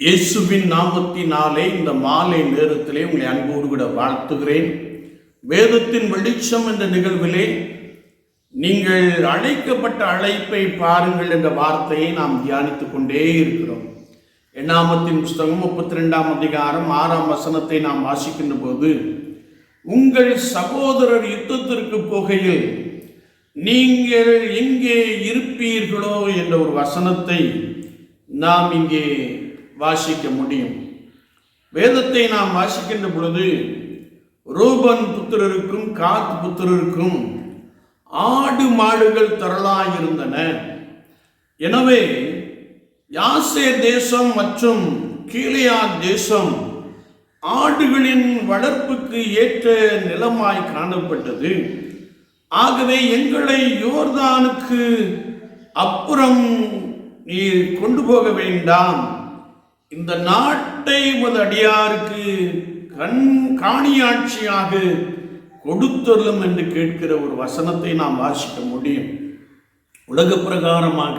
இயேசுவின் நாமத்தினாலே இந்த மாலை நேரத்திலே உங்களை அன்போடு கூட வாழ்த்துகிறேன். வேதத்தின் வெளிச்சம் என்ற நிகழ்விலே நீங்கள் அழைக்கப்பட்ட அழைப்பை பாருங்கள் என்ற வார்த்தையை நாம் தியானித்துக் கொண்டே இருக்கிறோம். எண்ணாமத்தின் புஸ்தகம் முப்பத்தி ரெண்டாம் அதிகாரம் ஆறாம் வசனத்தை நாம் வாசிக்கின்ற போது உங்கள் சகோதரர் யுத்தத்திற்கு போகையில் நீங்கள் எங்கே இருப்பீர்களோ என்ற ஒரு வசனத்தை நாம் இங்கே வாசிக்க முடியும். வேதத்தை நாம் வாசிக்கின்ற பொழுது ரூபன் புத்திரருக்கும் காத் புத்திரருக்கும் ஆடு மாடுகள் திரளாயிருந்தன. எனவே யாசே தேசம் மற்றும் கீழியா தேசம் ஆடுகளின் வளர்ப்புக்கு ஏற்ற நிலமாய் காணப்பட்டது. ஆகவே எங்களை யோர்தானுக்கு அப்புறம் நீ கொண்டு போக வேண்டாம். இந்த நாட்டை உமது அடியாருக்கு கண் காணியாட்சியாக கொடுத்தருளும் என்று கேட்கிற ஒரு வசனத்தை நாம் வாசிக்க முடியும். உலக பிரகாரமாக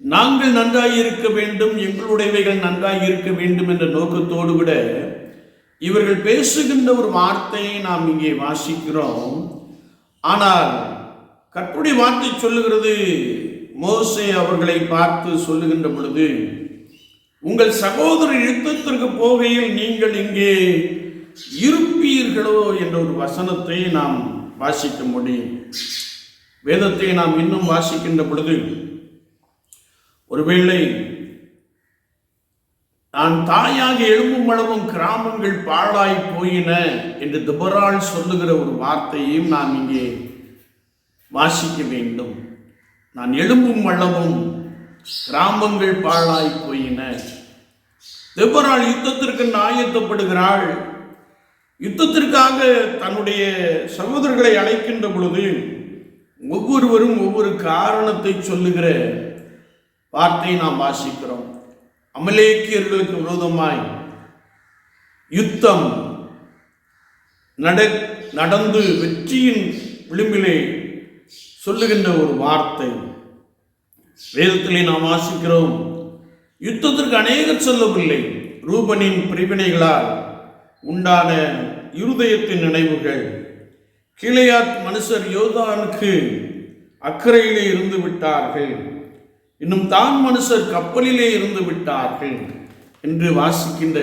நாங்கள் நன்றாய் இருக்க வேண்டும் எங்களுடையவைகள் நன்றாய் இருக்க வேண்டும் என்ற நோக்கத்தோடு கூட இவர்கள் பேசுகின்ற ஒரு வார்த்தையை நாம் இங்கே வாசிக்கிறோம். ஆனால் கற்புடைய வார்த்தை சொல்லுகிறது மோசை அவர்களை பார்த்து சொல்லுகின்ற பொழுது உங்கள் சகோதரர் யுத்தத்திற்கு போகையில் நீங்கள் இங்கே இருப்பீர்களோ என்ற ஒரு வசனத்தை நாம் வாசிக்க முடியும். வேதத்தை நாம் இன்னும் வாசிக்கின்ற பொழுது ஒருவேளை நான் தாயாக எழும்பும் அளவும் கிராமங்கள் பாழாய் போயின என்று துபரால் சொல்லுகிற ஒரு வார்த்தையையும் நாம் இங்கே வாசிக்க வேண்டும். நான் எழும்பும் அளவும் கிராமங்கள் பாழாய் போயின. தெபராள் யுத்தத்திற்கு ஆயத்தப்படுகிறாள் யுத்தத்திற்காக தன்னுடைய சகோதரர்களை அழைக்கின்ற பொழுது ஒவ்வொருவரும் ஒவ்வொரு காரணத்தை சொல்லுகிற வார்த்தையை நாம் வாசிக்கிறோம். அமலேக்கியர்களுக்கு விரோதமாய் யுத்தம் நட நடந்து வெற்றியின் விளிம்பிலே சொல்லுகின்ற ஒரு வார்த்தை. வேதத்திலே நாம் வாசிக்கிறோம் யுத்தத்திற்கு அநேகர் சொல்லவில்லை. ரூபனின் பிரிவினைகளால் உண்டான இருதயத்தின் நினைவுகள். கிளையாத் மனுஷர் யோதானுக்கு அக்கறையிலே இருந்து விட்டார்கள். இன்னும் தான் மனுஷர் கப்பலிலே இருந்து விட்டார்கள். என்று வாசிக்கின்ற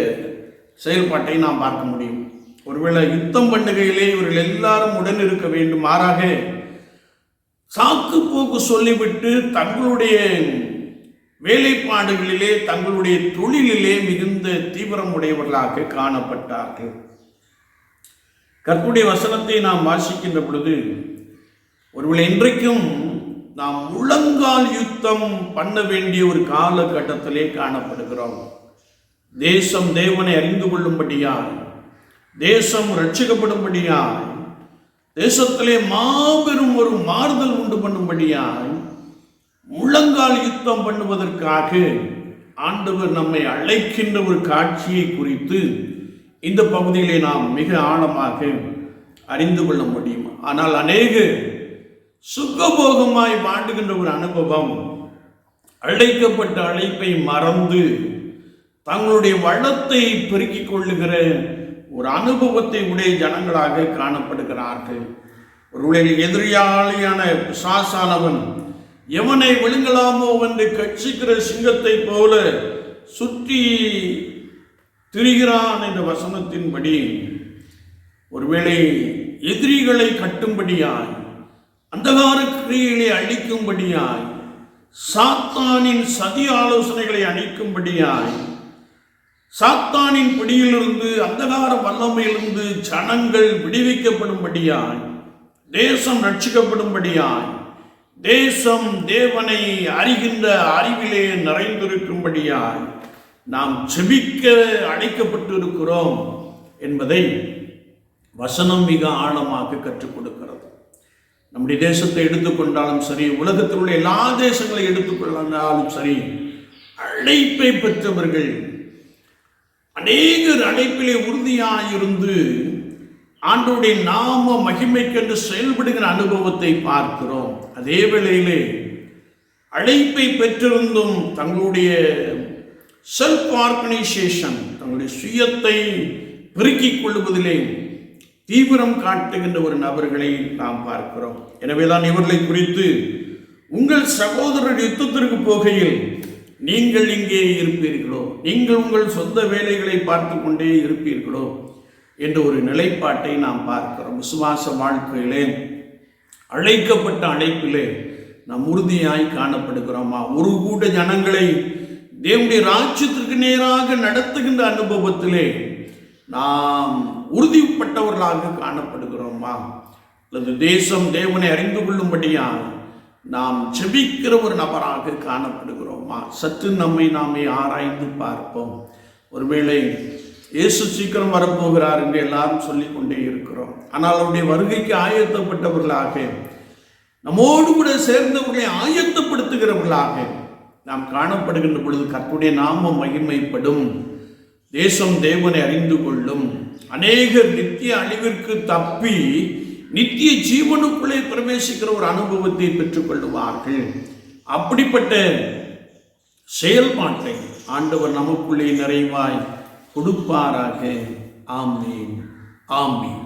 செயல்பாட்டை நாம் பார்க்க முடியும். ஒருவேளை யுத்தம் பண்ணுகையிலே இவர்கள் எல்லாரும் உடன் இருக்க வேண்டும். மாறாக சாக்கு போக்கு சொல்லிவிட்டு தங்களுடைய வேலைப்பாடுகளிலே தங்களுடைய தொழிலிலே மிகுந்த தீவிரம் உடையவர்களாக காணப்பட்டார்கள். கற்புடைய வசனத்தை நாம் வாசிக்கின்ற பொழுது ஒருவேளை இன்றைக்கும் நாம் முழங்கால் யுத்தம் பண்ண வேண்டிய ஒரு காலகட்டத்திலே காணப்படுகிறோம். தேசம் தேவனை அறிந்து கொள்ளும்படியாய் தேசம் ரட்சிக்கப்படும்படியாய் தேசத்திலே மாபெரும் ஒரு மாறுதல் உண்டு பண்ணும்படியாய் முழங்கால் யுத்தம் பண்ணுவதற்காக ஆண்டவர் நம்மை அழைக்கின்ற ஒரு காட்சியை குறித்து இந்த பகுதியிலே நாம் மிக ஆழமாக அறிந்து கொள்ள முடியும். ஆனால் அநேக சுகபோகமாய் வாண்டுகின்ற ஒரு அனுபவம் அழைக்கப்பட்ட அழைப்பை மறந்து தங்களுடைய வளத்தை பெருக்கிக் கொள்ளுகிற ஒரு அனுபவத்தை உடைய ஜனங்களாக காணப்படுகிறார்கள். ஒருவேளை எதிரியாளியான பிசாசானவன் எவனை விழுங்கலாமோ என்று கட்சிக்கிற சிங்கத்தை போல சுற்றி திரிகிறான் என்ற வசனத்தின்படி ஒருவேளை எதிரிகளை கட்டும்படியாய் அந்தகார கிரியைகளை அழிக்கும்படியாய் சாத்தானின் சதி ஆலோசனைகளை அழிக்கும்படியாய் சாத்தானின் பிடியிலிருந்து அந்தகார வல்லமையிலிருந்து ஜனங்கள் விடுவிக்கப்படும்படியாய் தேசம் ரட்சிக்கப்படும்படியாய் தேசம் தேவனை அறிகின்ற அறிவிலே நிறைந்திருக்கும்படியாய் நாம் செபிக்க அழைக்கப்பட்டு இருக்கிறோம் என்பதை வசனம் மிக ஆழமாக கற்றுக் கொடுக்கிறது. நம்முடைய தேசத்தை எடுத்துக்கொண்டாலும் சரி உலகத்தில் உள்ள எல்லா தேசங்களையும் எடுத்துக்கொண்டாலும் சரி அழைப்பை பெற்றவர்கள் அநேகர் அழைப்பிலே உறுதியாயிருந்து ஆண்டோடைய நாம மகிமைக்கென்று செயல்படுகிற அனுபவத்தை பார்க்கிறோம். அதே வேளையிலே அழைப்பை பெற்றிருந்தும் தங்களுடைய செல்ஃப் ஆர்கனைசேஷன் தங்களுடைய சுயத்தை பெருக்கிக் கொள்வதிலே தீவிரம் காட்டுகின்ற ஒரு நபர்களை நாம் பார்க்கிறோம். எனவேதான் இவர்களை குறித்து உங்கள் சகோதரர் யுத்தத்திற்கு போகையில் நீங்கள் இங்கே இருப்பீர்களோ? நீங்கள் உங்கள் சொந்த வேலைகளை பார்த்து கொண்டே இருப்பீர்களோ? என்ற ஒரு நிலைப்பாட்டை நாம் பார்க்கிறோம். விசுவாச வாழ்க்கையிலே அழைக்கப்பட்ட அழைப்பிலே நாம் உறுதியாய் காணப்படுகிறோமா. ஒரு கூட ஜனங்களை தேவனுடைய ராஜ்யத்திற்கு நேராக நடத்துகின்ற அனுபவத்திலே நாம் உறுதிப்பட்டவர்களாக காணப்படுகிறோமா. அல்லது தேசம் தேவனை அறிந்து கொள்ளும்படியாக நாம் செபிக்கிற ஒரு நபராக காணப்படுகிறோம். சற்று நம்மை நாமே ஆராய்ந்து பார்ப்போம். ஒருவேளை இயேசு சீக்கிரம் வரப்போகிறார் என்று எல்லாரும் சொல்லி கொண்டே இருக்கிறோம். ஆனால் அவருடைய வருகைக்கு ஆயத்தப்பட்டவர்களாக நம்மோடு கூட சேர்ந்தவர்களை ஆயத்தப்படுத்துகிறவர்களாக நாம் காணப்படுகின்ற பொழுது கர்த்தருடைய நாமம் மகிமைப்படும். தேசம் தேவனை அறிந்து கொள்ளும். அநேகர் நித்திய அழிவிற்கு தப்பி நித்திய ஜீவனுக்குள்ளே பிரவேசிக்கிற ஒரு அனுபவத்தை பெற்றுக்கொள்ளுவார்கள். அப்படிப்பட்ட செயல்பாட்டை ஆண்டவர் நமக்குள்ளே நிறைவாய் கொடுப்பாராக. ஆமீன். ஆமீன்.